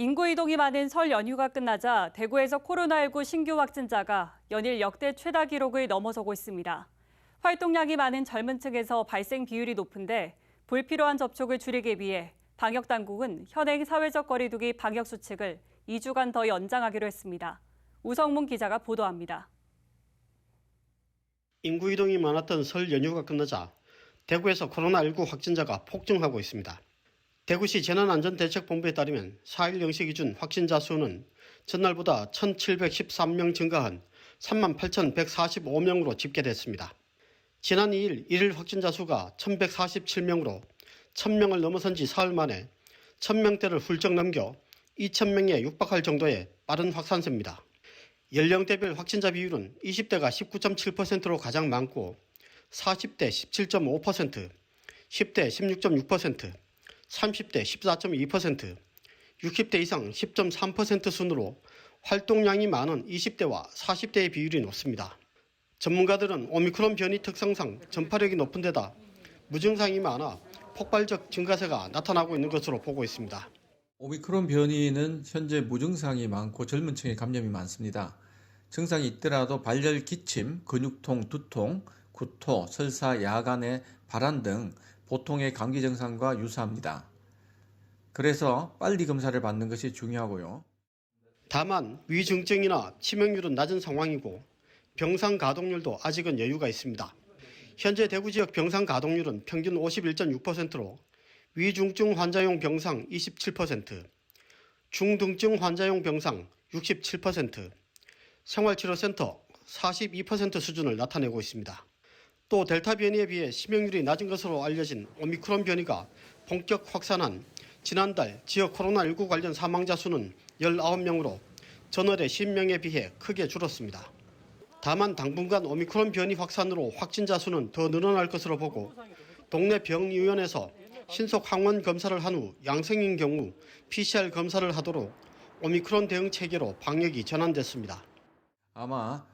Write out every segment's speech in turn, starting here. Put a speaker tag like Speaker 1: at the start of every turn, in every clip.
Speaker 1: 인구 이동이 많은 설 연휴가 끝나자 대구에서 코로나19 신규 확진자가 연일 역대 최다 기록을 넘어서고 있습니다. 활동량이 많은 젊은 층에서 발생 비율이 높은데 불필요한 접촉을 줄이기 위해 방역 당국은 현행 사회적 거리두기 방역 수칙을 2주간 더 연장하기로 했습니다. 우성문 기자가 보도합니다.
Speaker 2: 인구 이동이 많았던 설 연휴가 끝나자 대구에서 코로나19 확진자가 폭증하고 있습니다. 대구시 재난안전대책본부에 따르면 4일 0시 기준 확진자 수는 전날보다 1,713명 증가한 38,145명으로 집계됐습니다. 지난 2일 일일 확진자 수가 1,147명으로 1,000명을 넘어선 지 사흘 만에 1,000명대를 훌쩍 넘겨 2,000명에 육박할 정도의 빠른 확산세입니다. 연령대별 확진자 비율은 20대가 19.7%로 가장 많고 40대 17.5%, 10대 16.6%, 30대 14.2%, 60대 이상 10.3% 순으로 활동량이 많은 20대와 40대의 비율이 높습니다. 전문가들은 오미크론 변이 특성상 전파력이 높은 데다 무증상이 많아 폭발적 증가세가 나타나고 있는 것으로 보고 있습니다.
Speaker 3: 오미크론 변이는 현재 무증상이 많고 젊은 층에 감염이 많습니다. 증상이 있더라도 발열, 기침, 근육통, 두통, 구토, 설사, 야간의 발한 등 보통의 감기 증상과 유사합니다. 그래서 빨리 검사를 받는 것이 중요하고요.
Speaker 2: 다만 위중증이나 치명률은 낮은 상황이고 병상 가동률도 아직은 여유가 있습니다. 현재 대구 지역 병상 가동률은 평균 51.6%로 위중증 환자용 병상 27%, 중등증 환자용 병상 67%, 생활치료센터 42% 수준을 나타내고 있습니다. 또 델타 변이에 비해 치명률이 낮은 것으로 알려진 오미크론 변이가 본격 확산한 지난달 지역 코로나19 관련 사망자 수는 19명으로 전월의 10명에 비해 크게 줄었습니다. 다만 당분간 오미크론 변이 확산으로 확진자 수는 더 늘어날 것으로 보고 동네 병의원에서 신속 항원 검사를 한 후 양성인 경우 PCR 검사를 하도록 오미크론 대응 체계로 방역이 전환됐습니다.
Speaker 3: 아마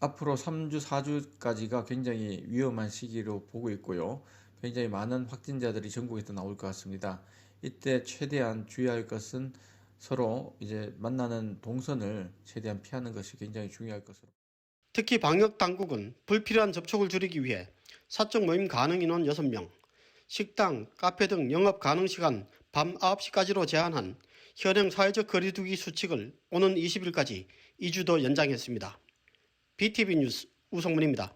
Speaker 3: 앞으로 3주, 4주까지가 굉장히 위험한 시기로 보고 있고요. 굉장히 많은 확진자들이 전국에서 나올 것 같습니다. 이때 최대한 주의할 것은 서로 이제 만나는 동선을 최대한 피하는 것이 굉장히 중요할 것으로.
Speaker 2: 특히 방역 당국은 불필요한 접촉을 줄이기 위해 사적 모임 가능 인원 6명, 식당, 카페 등 영업 가능 시간 밤 9시까지로 제한한 현행 사회적 거리두기 수칙을 오는 20일까지 2주 더 연장했습니다. BTV 뉴스 우성문입니다.